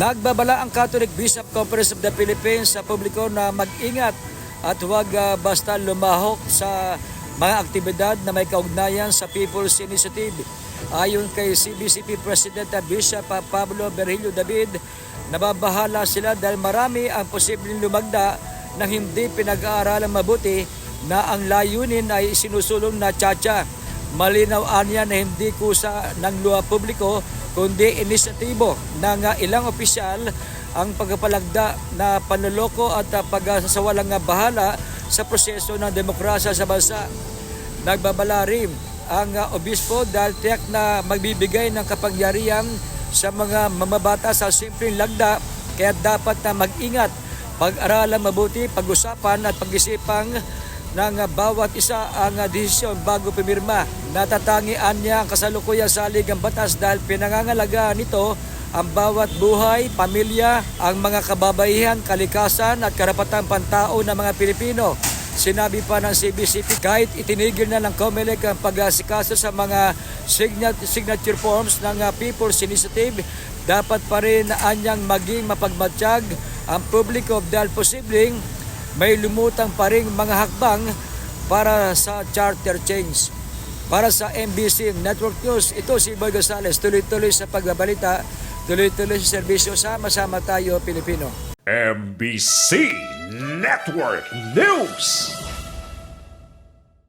Nagbabala ang Catholic Bishop Conference of the Philippines sa publiko na mag-ingat at huwag ah, basta lumahok sa mga aktibidad na may kaugnayan sa People's Initiative. Ayon kay CBCP President at Bishop ah, Pablo Berhilio David, nababahala sila dahil marami ang posibleng lumagda na hindi pinag-aaralan mabuti na ang layunin ay sinusulong na tsatsya. Malinaw anya na hindi kusa ng luwa publiko kundi inisyatibo ng uh, ilang opisyal ang pagpapalagda na panloloko at uh, pagsasawalang uh, bahala sa proseso ng demokrasya sa bansa. Nagbabala rin ang obispo dahil tiyak na magbibigay ng kapangyarihan sa mga mamabata sa simpleng lagda kaya dapat na mag-ingat, pag-aralan mabuti, pag-usapan at pag-isipang ng bawat isa ang desisyon bago pumirma. Natatangian niya ang kasalukuyang salig ang batas dahil pinangangalaga nito ang bawat buhay, pamilya, ang mga kababaihan, kalikasan at karapatang pantao ng mga Pilipino. Sinabi pa ng CBCP kahit itinigil na ng COMELEC ang pag-asikaso sa mga signat- signature forms ng uh, People's Initiative, dapat pa rin anyang maging mapagmatsyag ang publiko dahil posibleng may lumutang pa rin mga hakbang para sa charter change. Para sa MBC Network News, ito si Boy Gonzales, tuloy-tuloy sa pagbabalita, tuloy-tuloy sa serbisyo, sama-sama tayo Pilipino. MBC Network News.